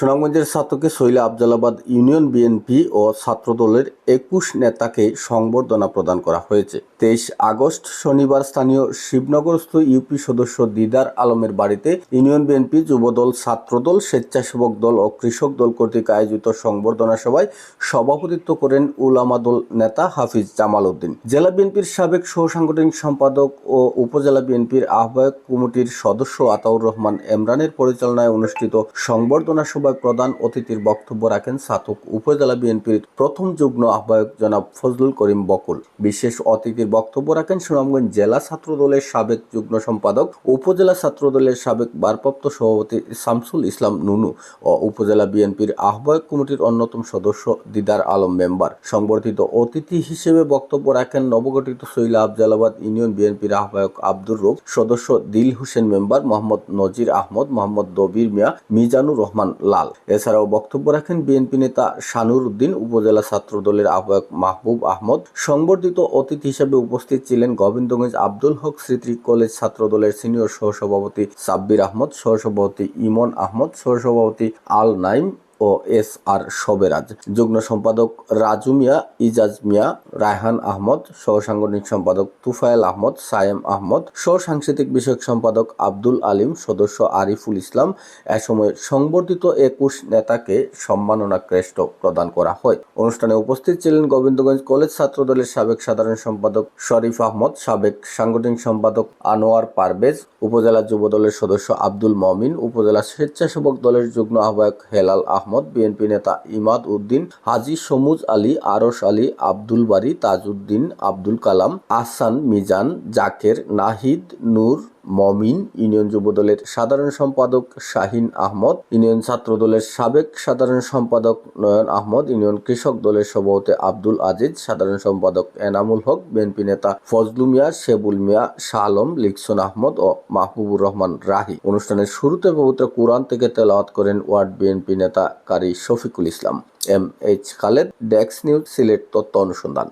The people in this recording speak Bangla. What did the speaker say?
সুনামগঞ্জের ছাত্রকে শৈলা আফজালাবাদ ইউনিয়ন বিএনপি ও ছাত্রদলের একুশ নেতাকে সংবর্ধনা প্রদান করা হয়েছে। তেইশ আগস্ট শনিবার স্থানীয় শিবনগরস্থ ইউপি সদস্য দিদার আলমের বাড়িতে ইউনিয়ন বিএনপি যুবদল, ছাত্রদল, স্বেচ্ছাসেবক দল ও কৃষক দল কর্তৃক আয়োজিত সংবর্ধনা সভায় সভাপতিত্ব করেন উলামা দল নেতা হাফিজ জামাল উদ্দিন। জেলা বিএনপির সাবেক সহ সাংগঠনিক সম্পাদক ও উপজেলা বিএনপির আহ্বায়ক কমিটির সদস্য আতাউর রহমান এমরানের পরিচালনায় অনুষ্ঠিত সংবর্ধনা সভায় প্রধান অতিথির বক্তব্য রাখেন সাতক উপজেলা বিএনপির প্রথম যুগ্ম আহ্বায়ক জনাব ফজলুল করিম বকুল। বিশেষ অতিথির বক্তব্য রাখেন সুনামগঞ্জ জেলা ছাত্র দলের সাবেক যুগ্ম সম্পাদক, উপজেলা ছাত্র দলের সাবেক ভারপ্রাপ্ত সভাপতি শামসুল ইসলাম নুনু ও উপজেলা বিএনপির আহ্বায়ক কমিটির অন্যতম সদস্য দিদার আলম মেম্বার। সংবর্ধিত অতিথি হিসেবে বক্তব্য রাখেন নবগঠিত সৈলা আফজালাবাদ ইউনিয়ন বিএনপির আহ্বায়ক আব্দুর রব সদস্য দিল হোসেন মেম্বার মোহাম্মদ নজির আহমদ, মোহাম্মদ দবির মিয়া, মিজানুর রহমান লাল এছাড়াও বক্তব্য রাখেন বিএনপি নেতা শানুর উদ্দিন, উপজেলা ছাত্র দলের আহ্বায়ক মাহবুব আহমদ, সংবর্ধিত অতিথি হিসেবে উপস্থিত ছিলেন গোবিন্দগঞ্জ আব্দুল হক স্মৃতি কলেজ ছাত্র দলের সিনিয়র সহসভাপতি সাব্বির আহমদ, সহসভাপতি ইমন আহমদ, সহসভাপতি আল নাইম ও এস আর সবেরাজ যুগ্ম সম্পাদক রাজু মিয়া, ইজাজ মিয়া, রায়হান আহমদ সহ সাংগঠনিক সম্পাদক তুফায়েল আহমদ, সায়েম আহমদ সহ সাংস্কৃতিক বিষয়ক সম্পাদক আব্দুল আলিম, সদস্য আরিফুল ইসলাম, এ সময় সংবর্ধিত একুশ নেতাকে সম্মাননা ক্রেষ্ট প্রদান করা হয়। অনুষ্ঠানে উপস্থিত ছিলেন গোবিন্দগঞ্জ কলেজ ছাত্র দলের সাবেক সাধারণ সম্পাদক শরীফ আহমদ, সাবেক সাংগঠনিক সম্পাদক আনোয়ার পারভেজ, উপজেলা যুব দলের সদস্য আব্দুল মমিন, উপজেলা স্বেচ্ছাসেবক দলের যুগ্ম আহ্বায়ক হেলাল আহমদ। বিএনপি নেতা ইমাদ উদ্দিন, হাজি সমুজ আলী আরস আলী, আব্দুল বারী, তাজউদ্দিন, আব্দুল কালাম, আহসান মিজান, জাকের, নাহিদ, নূর মমিন, ইউনিয়ন যুবদলের সাধারণ সম্পাদক শাহিন আহমদ, ইউনিয়ন ছাত্র দলের সাবেক সাধারণ সম্পাদক নয়ন আহমদ, ইউনিয়ন কৃষক দলের সভাপতি আব্দুল আজিজ, সাধারণ সম্পাদক এনামুল হক, বিএনপি নেতা ফজলু মিয়া, শেবুল মিয়া, শাহ আলম লিকসন আহমদ ও মাহবুবুর রহমান রাহি। অনুষ্ঠানের শুরুতে পবিত্র কোরআন থেকে তেলাওয়াত করেন ওয়ার্ড বিএনপি নেতা কারি শফিকুল ইসলাম। এম এইচ খালেদ, ডেক্স নিউজ সিলেট তথ্য অনুসন্ধান।